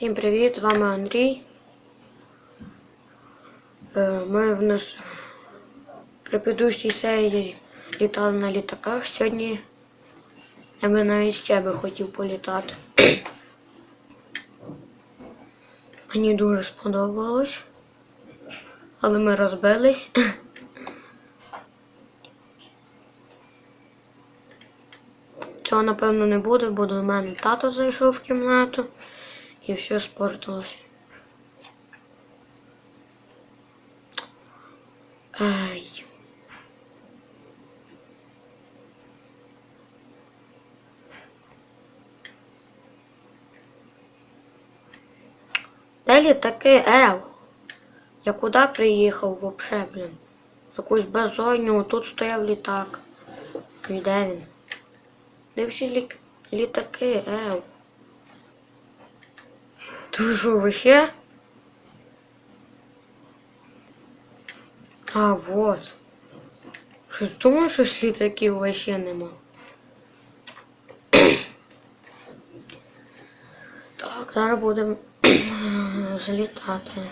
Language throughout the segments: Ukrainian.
Всім привіт, з вами Андрій. Е, Ми в нас при предыдущій серії літали на літаках. Сьогодні я би навіть ще би хотів політати. Мені дуже сподобалось. Але ми розбились. Цього напевно не буде, бо до мене тато зайшов в кімнату і все спортилось. Ай. Де літаки, Ел? Я куди приїхав вообще, блін? В якусь безодню, тут стояв літак. І де він? Де всі лі... літаки, Ел? Ти що, ви ще? А, вот. Щось думаю, що літаків вообще нема. Так, зараз будемо залітати.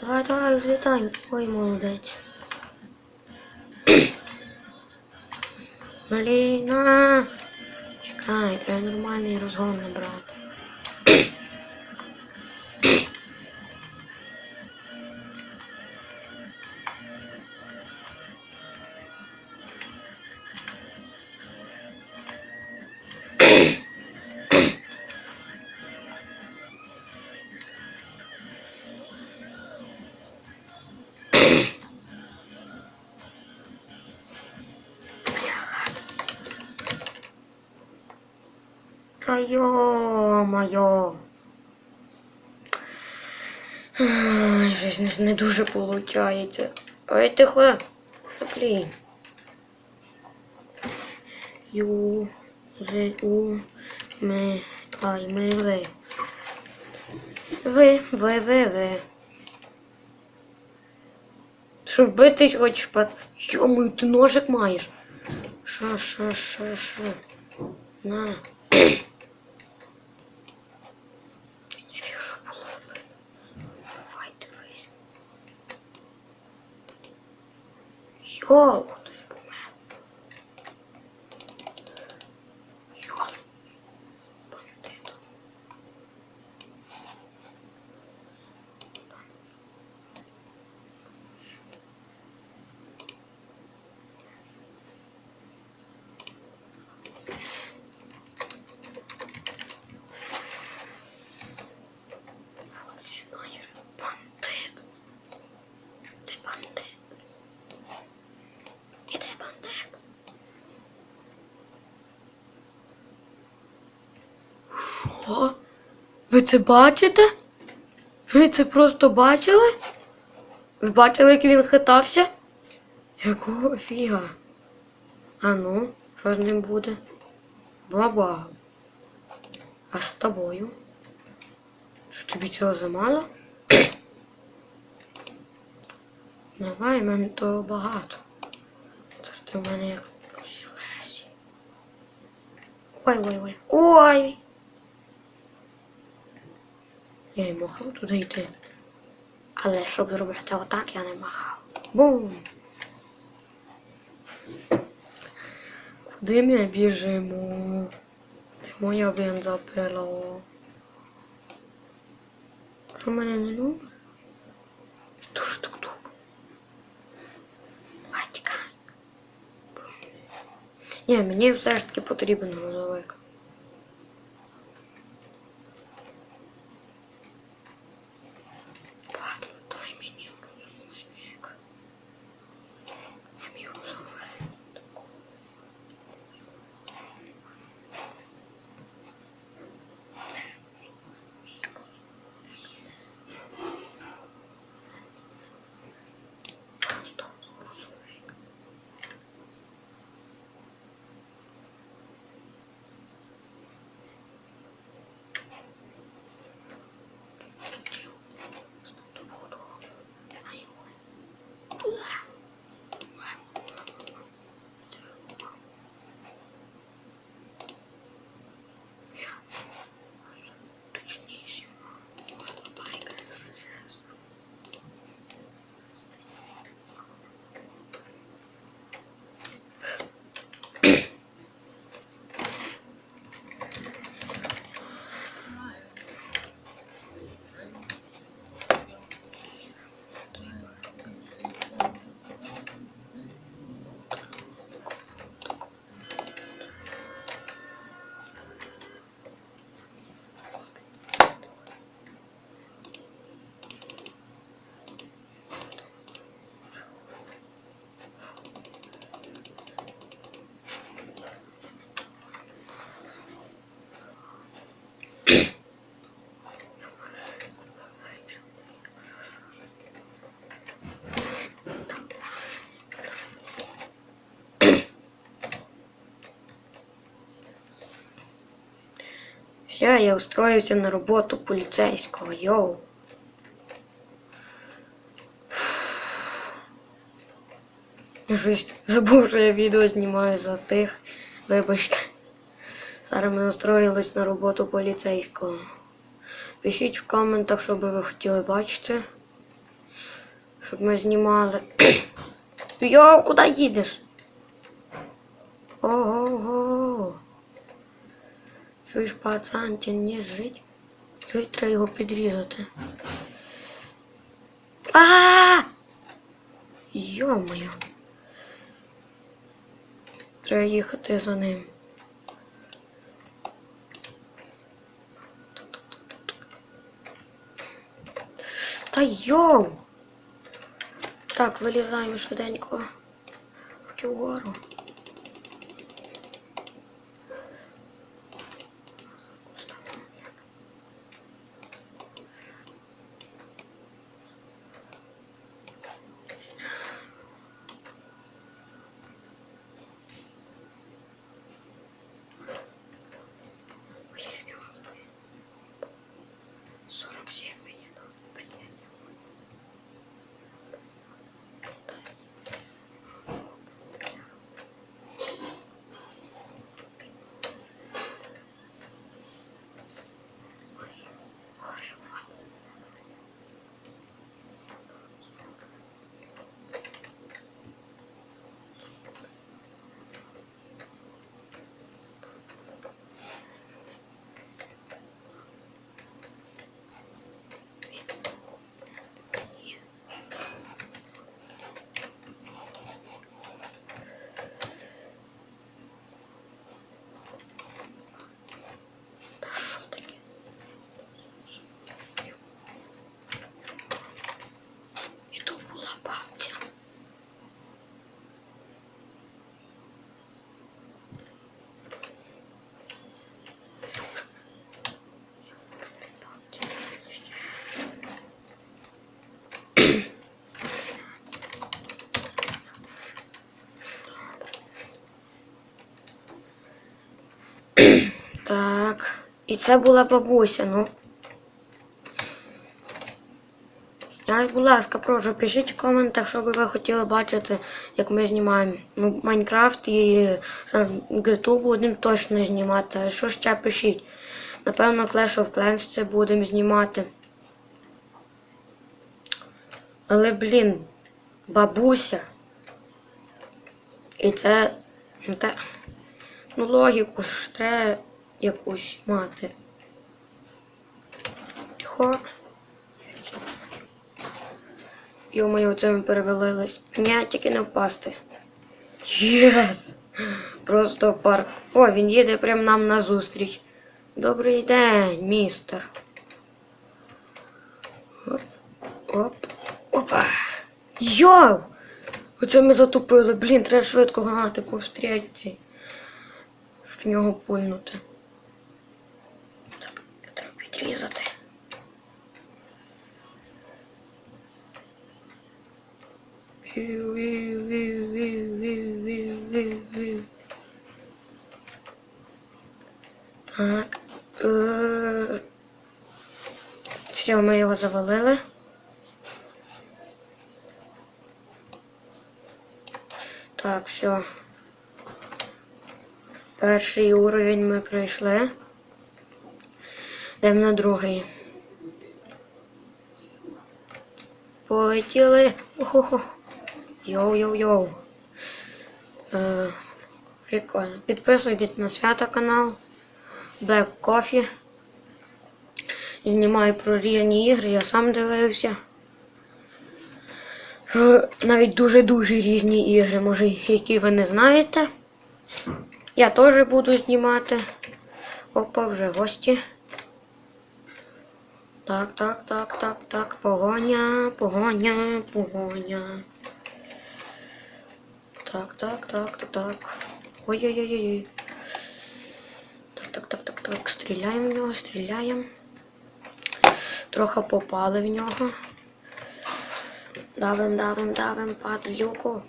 Давай, давай, взлітай. Ой, молодець. Маліна. Чекай, треба нормальний розгон набрати. Та йо-моє. Щось не, дуже виходить. Ой, тихо. Блін. Ю, з, у, ми, ай, ми, ви. Ви, ви, ви, ви. Що бити хочеш, пат? Йому, ти ножик маєш. Що, що, що, що? На. Йоу, Що? Ви це бачите? Ви це просто бачили? Ви бачили, як він хитався? Якого фіга? А ну, що з ним буде? Баба. А з тобою? Що тобі цього замало? Давай, в мене того багато. Ти в мене як. Ой, ой, ой. Ой! Я й махав туди йти. Але щоб зробити отак, я не махав. Бум! Куди ми біжимо? Де моя бензопила? Що мене не любить? Дуже так. Давай тікай. Ні, мені все ж таки потрібен грузовик. Все, я устроився на роботу поліцейського, йоу. Я щось забув, що я відео знімаю за тих. Вибачте. Зараз ми устроїлись на роботу поліцейського. Пишіть в коментах, що би ви хотіли бачити. Щоб ми знімали. Йоу, куди їдеш? Ого-го. Чуєш, пацан, тебе не жить? Чуєш, треба його підрізати. А! Йо-моє. Треба їхати за ним. Та йоу! Так, вилізаємо швиденько. Руки вгору. І це була бабуся, ну. Я, будь ласка, прошу, пишіть в коментах, що ви хотіли бачити, як ми знімаємо. Ну, Майнкрафт і YouTube будемо точно знімати. А що ще пишіть? Напевно, Clash of Clans це будемо знімати. Але, блін, бабуся. І це. Ну, ну логіку ж треба якусь мати. Тихо. Йо-моє, це ми перевелились. Ні, тільки не впасти. Єс! Просто парк. О, він їде прямо нам на зустріч. Добрий день, містер. Оп, оп, опа. Йоу! Оце ми затупили. Блін, треба швидко гнати по стрільці. В нього пульнути. Вів. Так. Е... Все, ми його завалили. Так, все. Перший уровень ми пройшли. Йдемо на другий. Полетіли. Охо-хо. Йоу-йоу-йоу. Е, прикольно. Підписуйтесь на свято канал. Black Coffee. Знімаю про різні ігри, я сам дивився. Про навіть дуже-дуже різні ігри, може, які ви не знаєте. Я теж буду знімати. Опа, вже гості. Так, так, так, так, так. Погоня, погоня, погоня. Так, так, так, так, так. Ой-ой-ой-ой. Так, так, так, так, так. Стріляємо в нього, стріляємо. Трохи попали в нього. Давим, давим, давим, падлюку.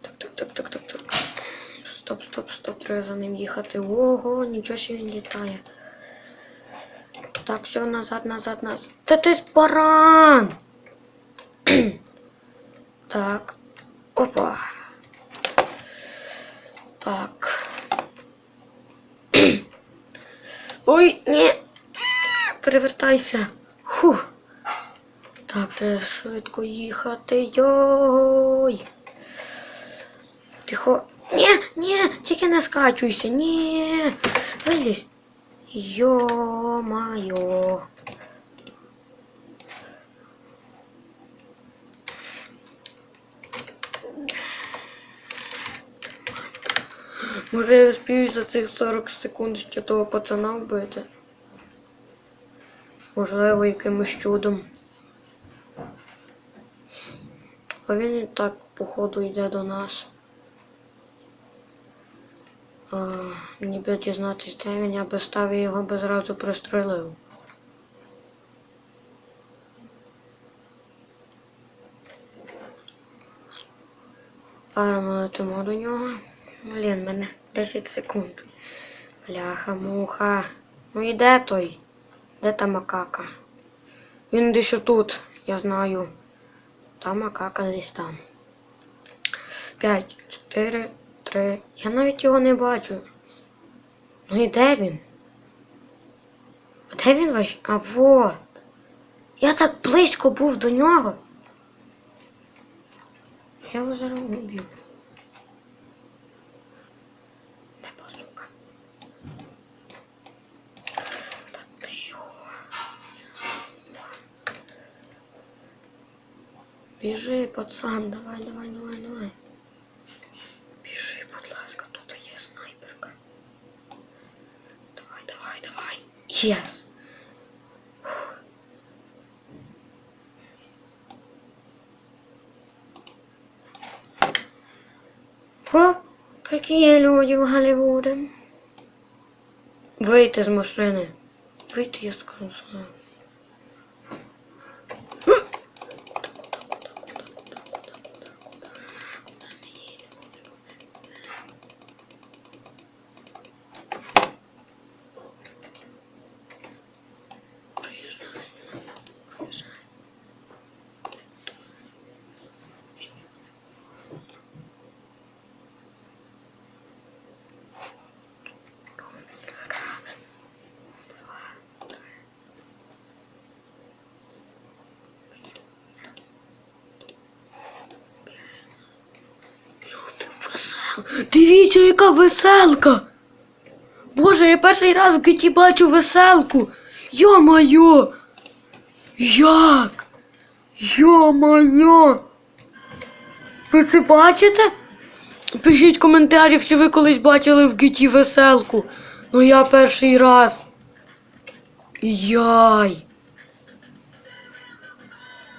Так, так, так, так, так, так. Стоп, стоп, стоп, треба за ним їхати. Ого, нічого ще він літає. Так, все, назад, назад, назад. Та ти баран! так. Опа. Так. Ой, ні. Перевертайся. Фух. Так, треба швидко їхати. Йой. Тихо. Ні, ні, тільки не скачуйся. Ні. Вилізь. Йо-майо. Може я успію за цих 40 секунд ще того пацана вбити? Можливо, якимось чудом. А він і так, походу, йде до нас. Ніби дізнатись, де він, я би став і його би зразу пристрелив. Ми летимо до нього. Блін, мене 10 секунд. Бляха, муха. Ну і де той? Де та макака? Він десь отут, я знаю. Та макака десь там. 5, 4, 3. Я навіть його не бачу. Ну і де він? А де він ваш? А во. Я так близько був до нього. Я його зараз уб'ю. Де базука? Та тихо. Біжи, пацан, давай, давай, давай, давай. Біжи, будь ласка, тут є снайперка. Давай, давай. Єс. О, какие люди в Голливуде. Вийти з машини. Вийти, я сказала. Дивіться, яка веселка. Боже, я перший раз в киті бачу веселку. Йо-моє! Як? Йо-моє! Ви це бачите? Пишіть в коментарях, чи ви колись бачили в гіті веселку. Ну я перший раз. Яй.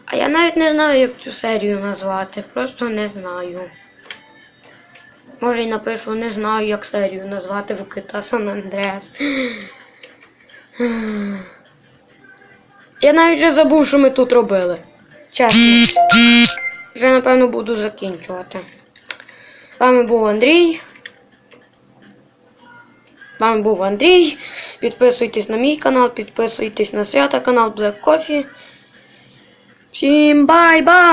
А я навіть не знаю, як цю серію назвати. Просто не знаю. Може й напишу, не знаю, як серію назвати в Кита Сан Андреас. Я навіть вже забув, що ми тут робили. Чесно. Вже напевно буду закінчувати. З вами був Андрій. З вами був Андрій. Підписуйтесь на мій канал, підписуйтесь на свята канал Black Coffee. Всім бай-бай!